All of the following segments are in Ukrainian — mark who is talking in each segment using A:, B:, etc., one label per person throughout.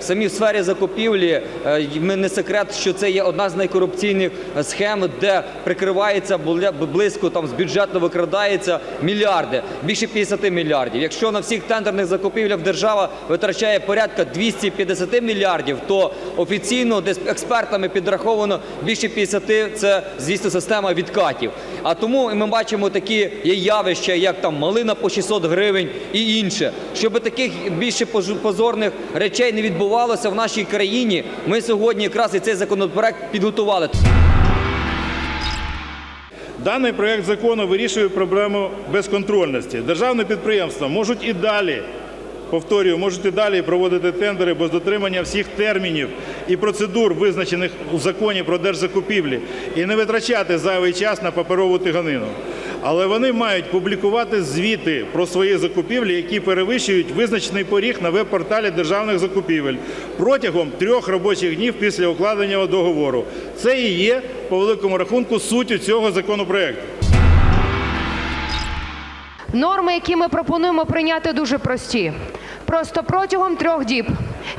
A: Самі в сфері закупівлі е, не секрет, що це є одна з найкорупційних схем, де прикривається близько там з бюджету викрадається мільярди, більше 50 мільярдів. Якщо на всіх тендерних закупівлях держава витрачає порядка 250 мільярдів, то офіційно десь експертами підраховано більше 50 – це звісно система відкатів. А тому ми бачимо такі є явища, як там малина по 600 гривень і інше. Щоб таких більше позорних речей не відбувалося в нашій країні, ми сьогодні якраз і цей законопроект підготували.
B: Даний проект закону вирішує проблему безконтрольності. Державні підприємства можуть і далі, повторюю, можуть і далі проводити тендери без дотримання всіх термінів і процедур, визначених у законі про держзакупівлі, і не витрачати зайвий час на паперову тиганину. Але вони мають публікувати звіти про свої закупівлі, які перевищують визначений поріг на веб-порталі державних закупівель протягом трьох робочих днів після укладення договору. Це і є по великому рахунку суттю цього законопроекту.
C: Норми, які ми пропонуємо прийняти, дуже прості. Просто протягом трьох діб,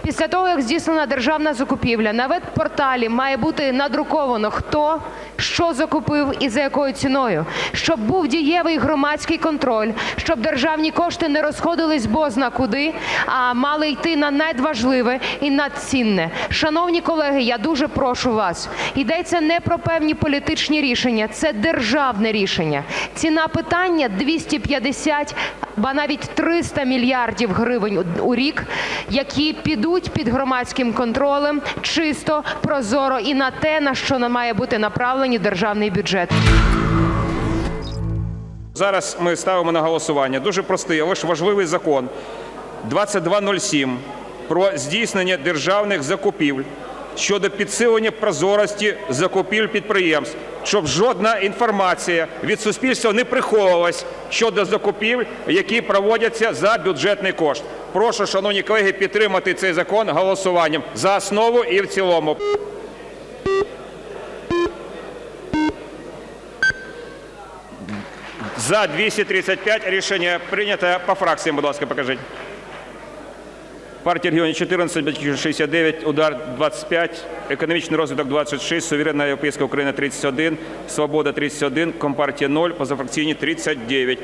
C: після того, як здійснена державна закупівля, на веб-порталі має бути надруковано, хто що закупив і за якою ціною, щоб був дієвий громадський контроль, щоб державні кошти не розходились бозна куди, а мали йти на надважливе і надцінне. Шановні колеги, я дуже прошу вас. Йдеться не про певні політичні рішення, це державне рішення. Ціна питання 250, ба навіть 300 мільярдів гривень у- рік, які підуть під громадським контролем чисто, прозоро і на те, на що має бути направлені державний бюджет.
D: Зараз ми ставимо на голосування. Дуже простий, але ж важливий закон. 2207 про здійснення державних закупівель щодо підсилення прозорості закупівель підприємств, щоб жодна інформація від суспільства не приховувалась щодо закупівель, які проводяться за бюджетний кошт. Прошу, шановні колеги, підтримати цей закон голосуванням за основу і в цілому. За 235 рішення прийнято. По фракціям, будь ласка, покажіть. Партія регіонів 14, Батьківщина 69, Удар 25, Економічний розвиток 26, Суверенна Європейська Україна 31, Свобода 31, Компартія 0, позафракційні 39.